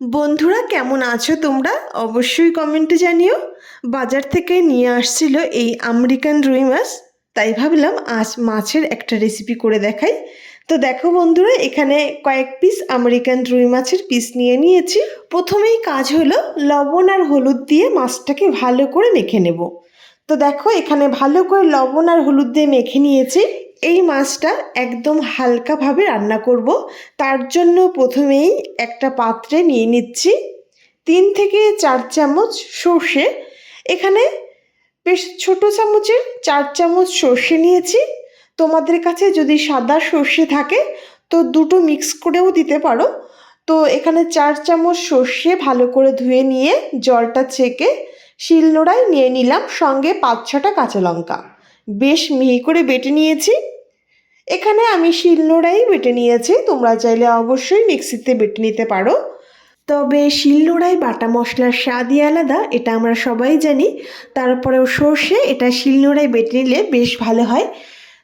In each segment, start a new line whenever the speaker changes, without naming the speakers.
বন্ধুরা, কেমন আছো তোমরা? অবশ্যই কমেন্টে জানিও। বাজার থেকে নিয়ে আসছিল এই আমেরিকান রুই মাছ। তাই ভাবলাম আজ মাছের একটা রেসিপি করে দেখাই। তো দেখো বন্ধুরা, এখানে কয়েক পিস আমেরিকান রুই মাছের পিস নিয়ে নিয়েছি। প্রথমেই কাজ হলো লবণ আর হলুদ দিয়ে মাছটাকে ভালো করে মেখে নেব। তো দেখো, এখানে ভালো করে লবণ আর হলুদ দিয়ে মেখে নিয়েছি। এই মাছটা একদম হালকাভাবে রান্না করব। তার জন্য প্রথমেই একটা পাত্রে নিয়ে নিচ্ছি তিন থেকে চার চামচ সর্ষে। এখানে বেশ ছোট চামচের চার চামচ সর্ষে নিয়েছি। তোমাদের কাছে যদি সাদা সর্ষে থাকে, তো দুটো মিক্স করেও দিতে পারো। তো এখানে চার চামচ সর্ষে ভালো করে ধুয়ে নিয়ে জলটা ছেঁকে শিলনোড়ায় নিয়ে নিলাম সঙ্গে পাঁচ ছটা কাঁচা লঙ্কা। বেশ মিহি করে বেটে নিয়েছি। এখানে আমি শিলনোড়াই বেটে নিয়েছি। তোমরা চাইলে অবশ্যই মিক্সিতে বেটে নিতে পারো। তবে শিলনোড়ায় বাটা মশলার স্বাদই আলাদা, এটা আমরা সবাই জানি। তারপরেও সর্ষে, এটা শিলনোড়ায় বেটে নিলে বেশ ভালো হয়।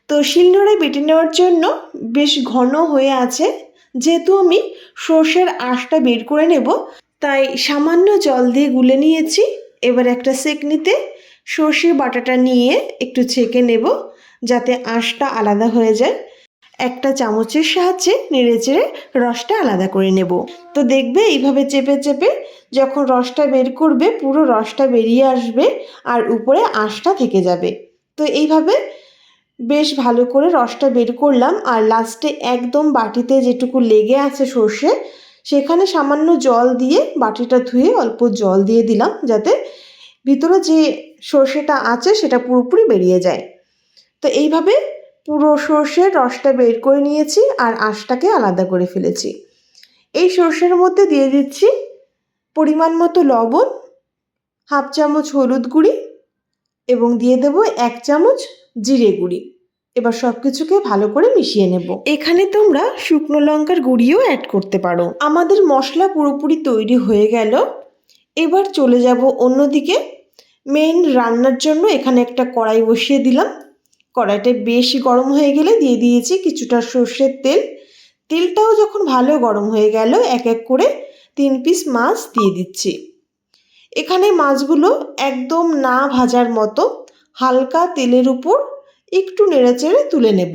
তো শিলনোড়ায় বেটে নেওয়ার জন্য বেশ ঘন হয়ে আছে। যেহেতু আমি সর্ষের আঁশটা বের করে নেব, তাই সামান্য জল দিয়ে গুলে নিয়েছি। এবার একটা সেকনিতে সর্ষে বাটাটা নিয়ে একটু ছেঁকে নেব যাতে আঁশটা আলাদা হয়ে যায়। একটা চামচের সাহায্যে নেড়ে চেড়ে রসটা আলাদা করে নেব। তো দেখবে এইভাবে চেপে চেপে যখন রসটা বের করবে, পুরো রসটা বেরিয়ে আসবে আর উপরে আঁশটা থেকে যাবে। তো এইভাবে বেশ ভালো করে রসটা বের করলাম আর লাস্টে একদম বাটিতে যেটুকু লেগে আছে সর্ষে সেখানে সামান্য জল দিয়ে বাটিটা ধুয়ে অল্প জল দিয়ে দিলাম যাতে ভিতরে যে সর্ষেটা আছে সেটা পুরোপুরি বেরিয়ে যায়। তো এইভাবে পুরো সর্ষের রসটা বের করে নিয়েছি আর আঁশটাকে আলাদা করে ফেলেছি। এই সর্ষের মধ্যে দিয়ে দিচ্ছি পরিমাণ মতো লবণ, হাফ চামচ হলুদ গুঁড়ি এবং দিয়ে দেবো এক চামচ জিরে গুঁড়ি। এবার সব কিছুকে ভালো করে মিশিয়ে নেব। এখানে তোমরা শুকনো লঙ্কার গুঁড়িও অ্যাড করতে পারো। আমাদের মশলা পুরোপুরি তৈরি হয়ে গেল। এবার চলে যাব অন্যদিকে। মেন রান্নার জন্য এখানে একটা কড়াই বসিয়ে দিলাম। কড়াইটা বেশ গরম হয়ে গেলে দিয়ে দিয়েছি কিছুটা সর্ষের তেল। তেলটাও যখন ভালো গরম হয়ে গেল, এক এক করে তিন পিস মাছ দিয়ে দিচ্ছি। এখানে মাছগুলো একদম না ভাজার মতো, হালকা তেলের উপর একটু নেড়েচেড়ে তুলে নেব।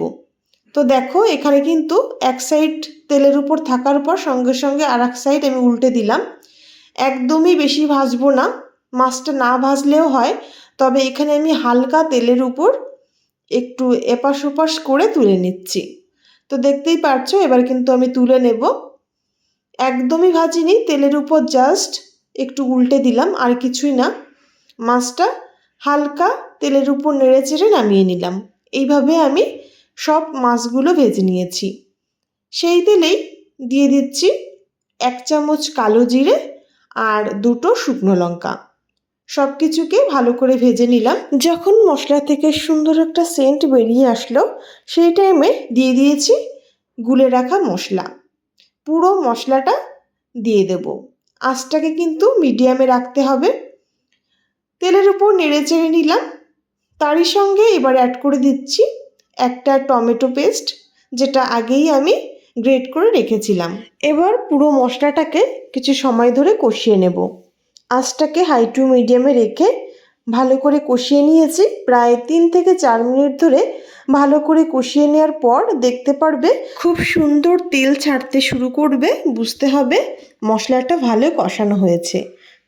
তো দেখো, এখানে কিন্তু এক সাইড তেলের উপর থাকার পর সঙ্গে সঙ্গে আর এক সাইড আমি উল্টে দিলাম। একদমই বেশি ভাজবো না, মাছটা না ভাজলেও হয়, তবে এখানে আমি হালকা তেলের উপর একটু এপাশ ওপাশ করে তুলে নিচ্ছি। তো দেখতেই পারছ, এবার কিন্তু আমি তুলে নেব। একদমই ভাজিনি, তেলের উপর জাস্ট একটু উল্টে দিলাম, আর কিছুই না। মাছটা হালকা তেলের উপর নেড়ে চেড়ে নামিয়ে নিলাম। এইভাবে আমি সব মাছগুলো ভেজে নিয়েছি। সেই তেলেই দিয়ে দিচ্ছি এক চামচ কালো জিরে আর দুটো শুকনো লঙ্কা। সব কিছুকে ভালো করে ভেজে নিলাম। যখন মশলা থেকে সুন্দর একটা সেন্ট বেরিয়ে আসলো, সেই টাইমে দিয়ে দিয়েছি গুলে রাখা মশলা। পুরো মশলাটা দিয়ে দেব। আঁচটাকে কিন্তু মিডিয়ামে রাখতে হবে। তেলের উপর নেড়ে চেড়ে নিলাম। তারই সঙ্গে এবার অ্যাড করে দিচ্ছি একটা টমেটো পেস্ট যেটা আগেই আমি গ্রেট করে রেখেছিলাম। এবার পুরো মশলাটাকে কিছু সময় ধরে কষিয়ে নেব। আঁচটাকে হাই টু মিডিয়ামে রেখে ভালো করে কষিয়ে নিয়েছি। প্রায় তিন থেকে চার মিনিট ধরে ভালো করে কষিয়ে নেওয়ার পর দেখতে পারবে খুব সুন্দর তেল ছাড়তে শুরু করবে। বুঝতে হবে মশলাটা ভালো কষানো হয়েছে।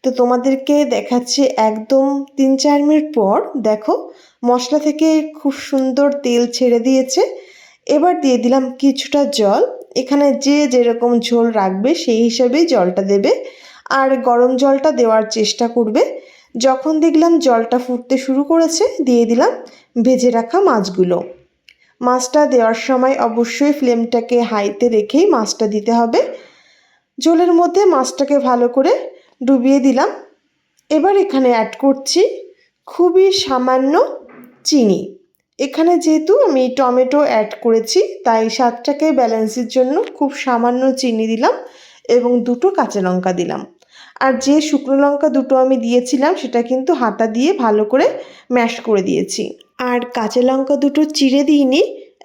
তো তোমাদেরকে দেখাচ্ছি একদম তিন চার মিনিট পর, দেখো, মশলা থেকে খুব সুন্দর তেল ছেড়ে দিয়েছে। এবার দিয়ে দিলাম কিছুটা জল। এখানে যে যেরকম ঝোল রাখবে সেই হিসাবেই জলটা দেবে। আর গরম জলটা দেওয়ার চেষ্টা করবে। যখন দেখলাম জলটা ফুটতে শুরু করেছে, দিয়ে দিলাম ভেজে রাখা মাছগুলো। মাছটা দেওয়ার সময় অবশ্যই ফ্লেমটাকে হাইতে রেখেই মাছটা দিতে হবে। ঝোলের মধ্যে মাছটাকে ভালো করে ডুবিয়ে দিলাম। এবার এখানে অ্যাড করছি খুবই সামান্য চিনি। এখানে যেহেতু আমি টমেটো অ্যাড করেছি, তাই স্বাদটাকে ব্যালেন্সের জন্য খুব সামান্য চিনি দিলাম এবং দুটো কাঁচা লঙ্কা দিলাম। আর যে শুকনো লঙ্কা দুটো আমি দিয়েছিলাম, সেটা কিন্তু হাতা দিয়ে ভালো করে ম্যাশ করে দিয়েছি। আর কাঁচা লঙ্কা দুটো চিড়ে দিইনি,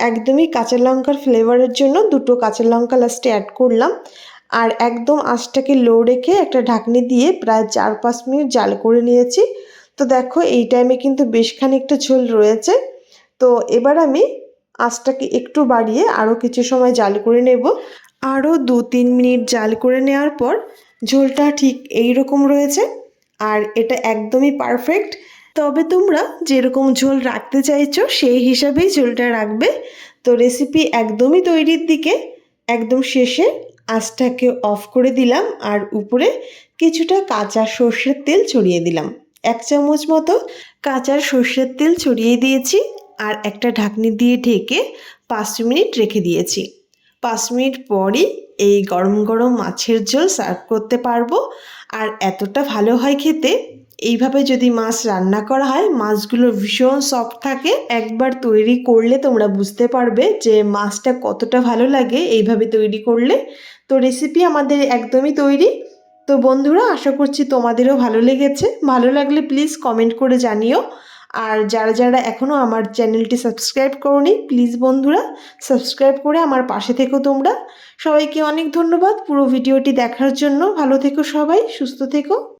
একদমই কাঁচা লঙ্কার ফ্লেভারের জন্য দুটো কাঁচা লঙ্কা লাস্টে অ্যাড করলাম। আর একদম আঁচটাকে লো রেখে একটা ঢাকনি দিয়ে প্রায় চার পাঁচ মিনিট জাল করে নিয়েছি। তো দেখো, এই টাইমে কিন্তু বেশ খানিকটা ঝোল রয়েছে। তো এবার আমি আঁচটাকে একটু বাড়িয়ে আরও কিছু সময় জাল করে নেব। আরও দু তিন মিনিট জাল করে নেওয়ার পর ঝোলটা ঠিক এই রকম রয়েছে আর এটা একদমই পারফেক্ট তবে তোমরা যেরকম ঝোল রাখতে চাইছো, সেই হিসাবেই ঝোলটা রাখবে। তো রেসিপি একদমই তৈরির দিকে, একদম শেষে আঁচটাকে অফ করে দিলাম আর উপরে কিছুটা কাঁচা সর্ষের তেল ছড়িয়ে দিলাম। এক চামচ মতো কাঁচা সর্ষের তেল ছড়িয়ে দিয়েছি আর একটা ঢাকনি দিয়ে ঢেকে পাঁচ মিনিট রেখে দিয়েছি। পাঁচ মিনিট পরই এই গরম গরম মাছের ঝোল সার্ভ করতে পারব। আর এতটা ভালো হয় খেতে এইভাবে যদি মাছ রান্না করা হয়, মাছগুলো ভীষণ সফট থাকে। একবার তৈরি করলে তোমরা বুঝতে পারবে যে মাছটা কতটা ভালো লাগে এইভাবে তৈরি করলে। তো রেসিপি আমাদের একদমই তৈরি। তো বন্ধুরা, আশা করছি তোমাদেরও ভালো লেগেছে। ভালো লাগলে প্লিজ কমেন্ট করে জানিও। আর যারা যারা এখনও আমার চ্যানেলটি সাবস্ক্রাইব করনি প্লিজ বন্ধুরা সাবস্ক্রাইব করে আমার পাশে থেকো তোমরা। সবাইকে অনেক ধন্যবাদ পুরো ভিডিওটি দেখার জন্য। ভালো থেকো সবাই, সুস্থ থেকো।